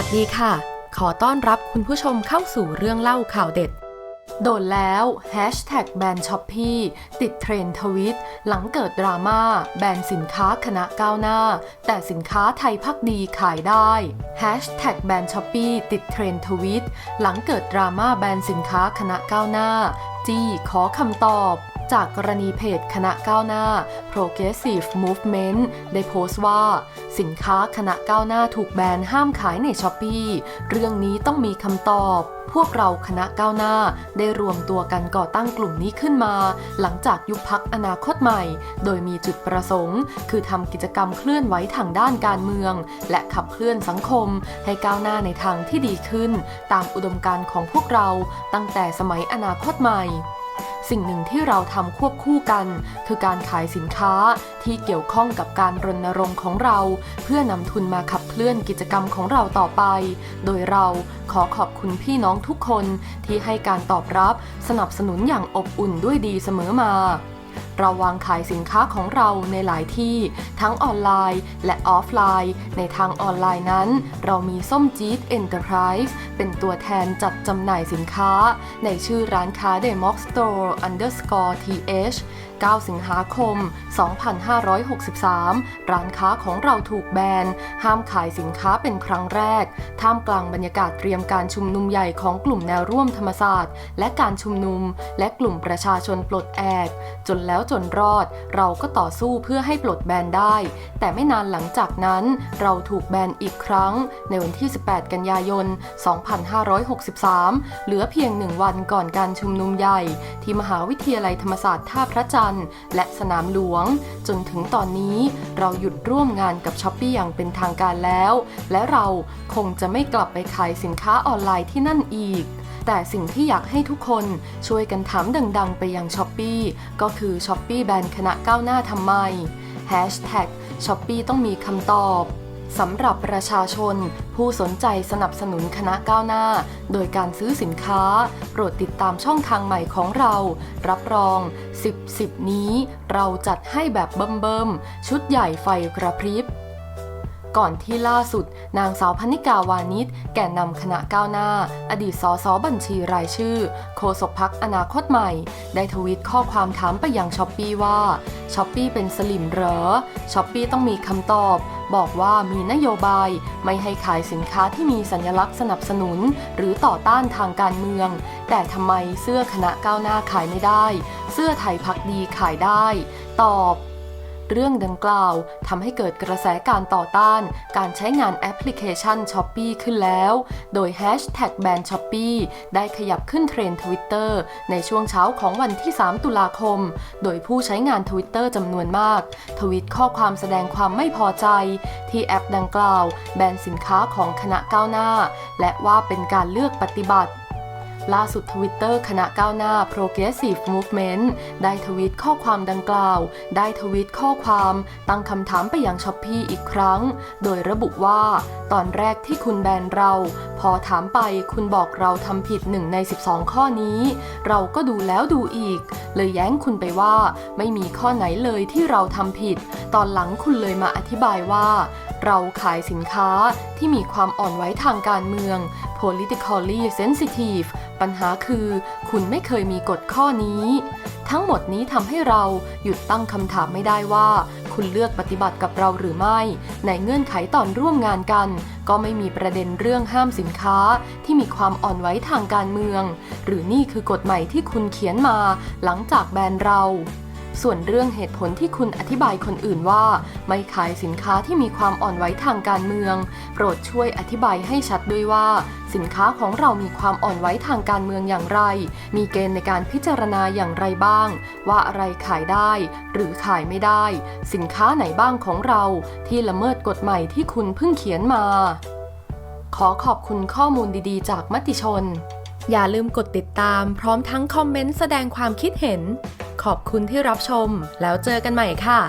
ัสดีค่ะ ขอต้อนรับคุณผู้ชมเข้าสู่เรื่องเล่าข่าวเด็ด โดนแล้วแฮชแท็กแบรนด์ช้อปปี้ติดเทรนทวิต หลังเกิดดราม่าแบรนด์สินค้าคณะก้าวหน้า แต่สินค้าไทยพักดีขายได้แฮชแท็กแบรนด์ช้อปปี้ติดเทรนทวิต หลังเกิดดราม่าแบรนด์สินค้าคณะก้าวหน้า จี้ขอคำตอบ จากกรณีเพจคณะก้าวหน้า Progressive Movement ได้โพสต์ว่า สินค้าคณะก้าวหน้าถูกแบนห้ามขายในช้อปปีเรื่องนี้ต้องมีคำตอบพวกเราคณะก้าวหน้าได้รวมตัวกันก่อตั้งกลุ่มนี้ขึ้นมา หลังจากยุบพักอนาคตใหม่ โดยมีจุดประสงค์ คือทำกิจกรรมเคลื่อนไหวทางด้านการเมือง และขับเคลื่อนสังคม ให้ก้าวหน้าในทางที่ดีขึ้น ตามอุดมการณ์ของพวกเราตั้งแต่สมัยอนาคตใหม่ สิ่งหนึ่งที่เราทำควบคู่กัน คือการขายสินค้าที่เกี่ยวข้องกับการรณรงค์ของเรา เพื่อนำทุนมาขับเคลื่อนกิจกรรมของเราต่อไป โดยเราขอขอบคุณพี่น้องทุกคนที่ให้การตอบรับสนับสนุนอย่างอบอุ่นด้วยดีเสมอมา เราวางขายสินค้าของเราในหลายที่ ทั้งออนไลน์และออฟไลน์ ในทางออนไลน์นั้น เรามีส้มจี๊ด Enterprise เป็นตัวแทนจัดจำหน่ายสินค้า ในชื่อร้านค้า Demox Store underscore th 9 สิงหาคม 2563 ร้านค้าของเราถูกแบน ห้ามขายสินค้าเป็นครั้งแรก ท่ามกลางบรรยากาศเตรียมการชุมนุมใหญ่ของกลุ่มแนวร่วมธรรมศาสตร์ และการชุมนุม และกลุ่มประชาชนปลดแอก จนแล้วจนรอด เราก็ต่อสู้เพื่อให้ปลดแบนได้ แต่ไม่นานหลังจากนั้น เราถูกแบนอีกครั้ง ในวันที่ 18 กันยายน 2563 เหลือเพียงหนึ่งวันก่อนการชุมนุมใหญ่ ที่มหาวิทยาลัยธรรมศาสตร์ท่าพระจันทร์ และสนามหลวง จนถึงตอนนี้เราหยุดร่วมงานกับช้อปปี้อย่างเป็นทางการแล้ว และเราคงจะไม่กลับไปขายสินค้าออนไลน์ที่นั่นอีก แต่สิ่งที่อยากให้ทุกคนช่วยกันถามดังๆ ไปยังช้อปปีก็คือช้อปปี้แบนคณะก้าวหน้าทำไม Hashtag ช้อปปีต้องมีคำตอบสำหรับประชาชน ผู้สนใจสนับสนุนคณะก้าวหน้า โดยการซื้อสินค้า โปรดติดตามช่องทางใหม่ของเรา รับรอง 10 10 นี้ เราจัดให้แบบเบิ่มๆ ชุดใหญ่ไฟกระพริบ ก่อนที่ล่าสุด นางสาวพนิกาวานิชแก่นำคณะก้าวหน้า อดีตสสบัญชีรายชื่อ โฆษกพักอนาคตใหม่ ได้ทวิตข้อความถามไปยังช้อปปี้ว่าช้อปปี้เป็นสลิมเหรอช้อปปี้ต้องมีคำตอบ บอกว่ามีนโยบายไม่ให้ขายสินค้าที่มีสัญลักษณ์สนับสนุน หรือต่อต้านทางการเมือง แต่ทำไมเสื้อคณะก้าวหน้าขายไม่ได้ เสื้อไทยพักดีขายได้ ตอบ เรื่องดังกล่าวทำให้เกิดกระแสการต่อต้าน การใช้งานแอปพลิเคชัน s h อ p e e ขึ้นแล้ว โดย Hashtag แบน s h อ p e e ได้ขยับขึ้นเทรนด์ Twitter ในช่วงเช้าของวันที่ 3 ตุลาคม โดยผู้ใช้งาน Twitter จำนวนมาก ทวิตข้อความแสดงความไม่พอใจ ที่แอปดังกล่าว แบนสินค้าของคณะก้าวหน้า และว่าเป็นการเลือกปฏิบัติ ล่าสุดทวิตเตอร์คณะก้าวหน้า Progressive Movement ได้ทวิตข้อความดังกล่าว ได้ทวิตข้อความตั้งคำถามไปยังช้อปปี้อีกครั้ง โดยระบุว่า ตอนแรกที่คุณแบนเรา พอถามไปคุณบอกเราทำผิดหนึ่งใน 12 ข้อนี้ เราก็ดูแล้วดูอีก เลยแย้งคุณไปว่า ไม่มีข้อไหนเลยที่เราทำผิด ตอนหลังคุณเลยมาอธิบายว่า เราขายสินค้าที่มีความอ่อนไหวทางการเมือง politically sensitive ปัญหาคือ คุณไม่เคยมีกฎข้อนี้ ทั้งหมดนี้ทำให้เราหยุดตั้งคำถามไม่ได้ว่า คุณเลือกปฏิบัติกับเราหรือไม่ ในเงื่อนไขตอนร่วมงานกัน ก็ไม่มีประเด็นเรื่องห้ามสินค้าที่มีความอ่อนไหวทางการเมือง หรือนี่คือกฎใหม่ที่คุณเขียนมาหลังจากแบนเราส่วนเรื่องเหตุผลที่คุณอธิบายคนอื่นว่า ไม่ขายสินค้าที่มีความอ่อนไหวทางการเมือง โปรดช่วยอธิบายให้ชัดด้วยว่า สินค้าของเรามีความอ่อนไหวทางการเมืองอย่างไร มีเกณฑ์ในการพิจารณาอย่างไรบ้าง ว่าอะไรขายได้ หรือขายไม่ได้ สินค้าไหนบ้างของเรา ที่ละเมิดกฎใหม่ที่คุณเพิ่งเขียนมา ขอขอบคุณข้อมูลดีๆ จากมติชน อย่าลืมกดติดตาม พร้อมทั้งคอมเมนต์แสดงความคิดเห็น ขอบคุณที่รับชม แล้วเจอกันใหม่ค่ะ